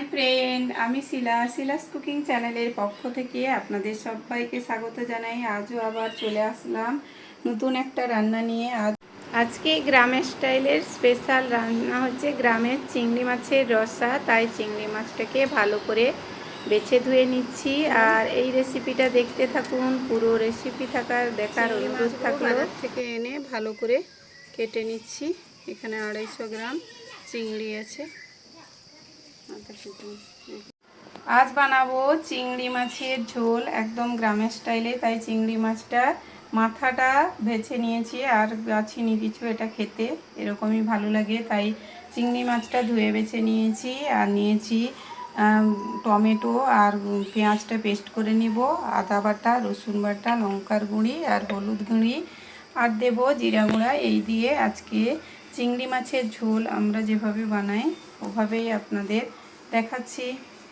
Hi friend আমি শিলা। Shila's cooking চ্যানেলের পক্ষ থেকে আপনাদের সবাইকে স্বাগত জানাই। আজও আবার চলে আসলাম নতুন একটা রান্না নিয়ে। আজ আজকে গ্রামের স্টাইলের স্পেশাল রান্না হচ্ছে গ্রামের চিংড়ি মাছের রসা। তাই চিংড়ি মাছটাকে ভালো করে বেছে ধুয়ে নিচ্ছি। আর এই রেসিপিটা দেখতে থাকুন। পুরো রেসিপি থাকার দেখার অনুরোধ থাকল। থেকে এনে ভালো করে কেটে নিচ্ছি। এখানে আড়াইশো গ্রাম চিংড়ি আছে। আজ বানাবো চিংড়ি মাছের ঝোল, একদম গ্রামের স্টাইলে। তাই চিংড়ি মাছটা মাথাটা বেছে নিয়েছি আর গাছিনি কিছু এটা খেতে, এরকমই ভালো লাগে। তাই চিংড়ি মাছটা ধুয়ে বেছে নিয়েছি আর নিয়েছি টমেটো আর পেঁয়াজটা পেস্ট করে নেব, আদা বাটা, রসুন বাটা, লঙ্কার গুঁড়ি আর হলুদ গুঁড়ি আর দেব জিরা গুঁড়া। এই দিয়ে আজকে চিংড়ি মাছের ঝোল আমরা যেভাবে বানাই, ওভাবেই আপনাদের দেখাচ্ছি।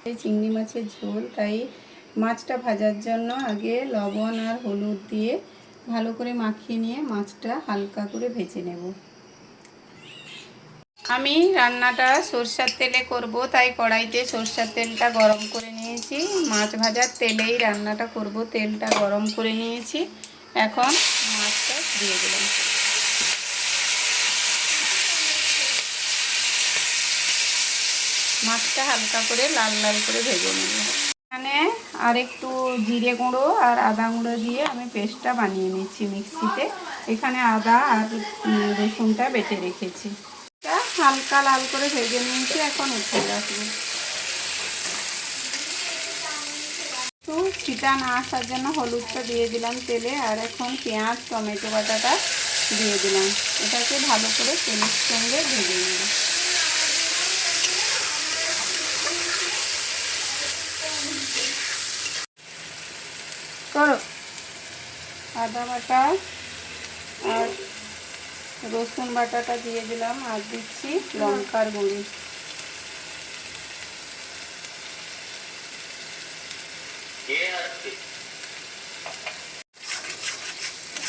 এই চিংড়ি মাছের ঝোল, তাই মাছটা ভাজার জন্য আগে লবণ আর হলুদ দিয়ে ভালো করে মাখিয়ে নিয়ে মাছটা হালকা করে ভেজে নেব। আমি রান্নাটা সরষার তেলে করব, তাই কড়াইতে সরষার তেলটা গরম করে নিয়েছি। মাছ ভাজার তেলেই রান্নাটা করব, তেলটা গরম করে নিয়েছি। এখন মাছটা দিয়ে দিলাম। মাছটা হালকা করে লাল লাল করে ভেজে নেব। এখানে আর একটু জিরে গুঁড়ো আর আদা গুঁড়ো দিয়ে আমি পেস্টটা বানিয়ে নিচ্ছি মিক্সিতে। এখানে আদা আর রসুনটা বেটে রেখেছি। হালকা লাল করে ভেজে নিয়েছি, এখন উঠে রাখব একটু ছিটা না আসার জন্য হলুদটা দিয়ে দিলাম তেলে, আর এখন পেঁয়াজ, টমেটো বাটাটা দিয়ে দিলাম। এটাকে ভালো করে তেলের সঙ্গে ভেজে নেব। করো। আদা বাটা আর রসুন বাটাটা দিয়ে দিলাম আর দিচ্ছি লঙ্কার গুঁড়ি।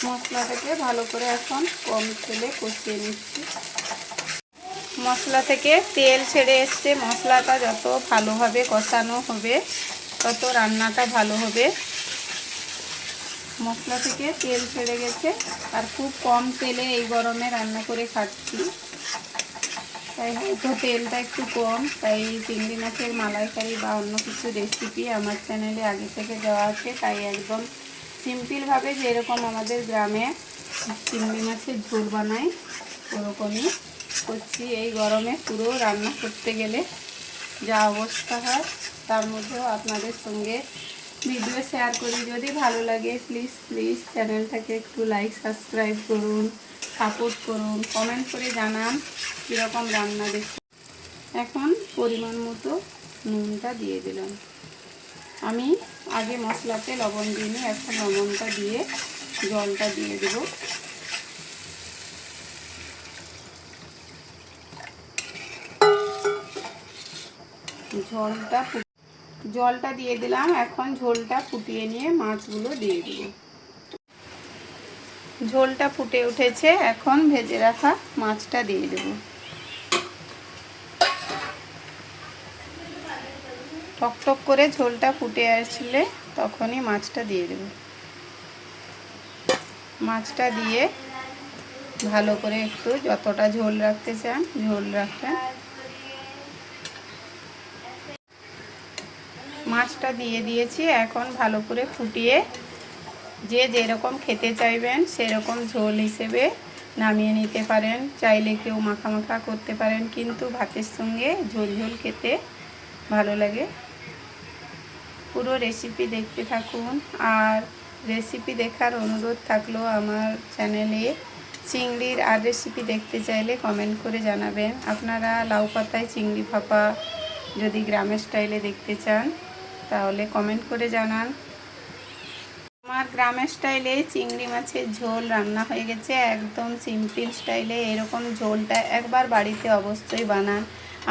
মশলাটাকে ভালো করে এখন কম তেলে কষিয়ে নিচ্ছি। মশলা থেকে তেল ছেড়ে এসছে। মশলাটা যত ভালোভাবে কষানো হবে, তত রান্নাটা ভালো হবে। মশলা থেকে তেল ছেড়ে গেছে আর খুব কম তেলে এই গরমে রান্না করে খাচ্ছি। তাই হয়তো তেলটা একটু কম, তাই চিংড়ি মাছের মালাইকারি বা অন্য কিছু রেসিপি আমার চ্যানেলে আগে থেকে দেওয়া আছে, তাই একদম সিম্পলভাবে যেরকম আমাদের গ্রামে চিংড়ি মাছের ঝোল বানাই, ওরকমই করছি। এই গরমে পুরো রান্না করতে গেলে যা অবস্থা হয়, তার মধ্যেও আপনাদের সঙ্গে ভিডিও শেয়ার করি। যদি ভালো লাগে প্লিজ প্লিজ চ্যানেলটাকে একটু লাইক সাবস্ক্রাইব করুন সাপোর্ট করুন কমেন্ট করে জানান কীরকম রান্না দেখুন এখন পরিমাণ মতো নুনটা দিয়ে দিলাম। আমি আগে মশলাতে লবণ দিইনি এখন লবণটা দিয়ে জলটা দিয়ে দেব। ঝোলটা ফু- জলটা দিয়ে দিলাম। এখন ঝোলটা ফুটিয়ে নিয়ে মাছগুলো দিয়ে দিব। ঝোলটা ফুটে উঠেছে। এখন ভেজে রাখা মাছটা দিয়ে দেব। টক টক করে ঝোলটা ফুটে আসলে তখনই মাছটা দিয়ে দেব। মাছটা দিয়ে ভালো করে একটু যতটা ঝোল রাখতে চান, ঝোল রাখবেন। মাছটা দিয়ে দিয়েছি। এখন ভালো করে ফুটিয়ে যে যেরকম খেতে চাইবেন সেরকম ঝোল হিসেবে নামিয়ে নিতে পারেন। চাইলে কেউ মাখা মাখা করতে পারেন, কিন্তু ভাতের সঙ্গে ঝোল ঝোল খেতে ভালো লাগে। পুরো রেসিপি দেখতে থাকুন। আর রেসিপি দেখার অনুরোধ থাকল আমার চ্যানেলে চিংড়ির আর রেসিপি দেখতে চাইলে কমেন্ট করে জানাবেন। আপনারা লাউ পাতায় চিংড়ি ভাপা যদি গ্রামের স্টাইলে দেখতে চান তাহলে কমেন্ট করে জানান। আমার গ্রামের স্টাইলে চিংড়ি মাছের ঝোল রান্না হয়ে গেছে, একদম সিম্পল স্টাইলে এরকম ঝোলটা একবার বাড়িতে অবশ্যই বানান।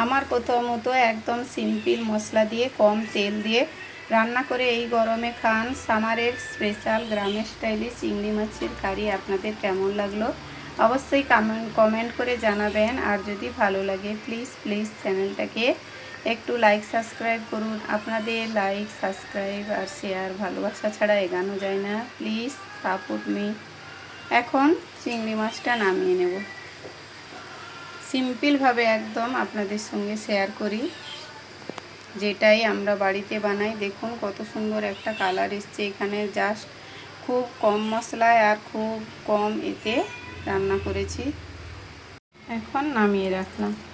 আমার কোথাও মতো একদম সিম্পল মশলা দিয়ে, কম তেল দিয়ে রান্না করে এই গরমে খান। সামারের স্পেশাল গ্রামের স্টাইলে চিংড়ি মাছের কারি আপনাদের কেমন লাগল? অবশ্যই কমেন্ট করে জানাবেন। আর যদি ভালো লাগে প্লিজ প্লিজ চ্যানেলটাকে একটু লাইক সাবস্ক্রাইব করুন। আপনাদের লাইক সাবস্ক্রাইব আর শেয়ার ভালোবাসা ছাড়া এগানো যায় না। প্লিজ সাপোর্ট মি এখন চিংড়ি মাছটা নামিয়ে নেব। সিম্পলভাবে একদম আপনাদের সঙ্গে শেয়ার করি। যেটাই আমরা বাড়িতে বানাই। দেখুন কত সুন্দর একটা কালার এসছে এখানে। জাস্ট খুব কম মশলায় আর খুব কম এতে রান্না করেছি। এখন নামিয়ে রাখলাম।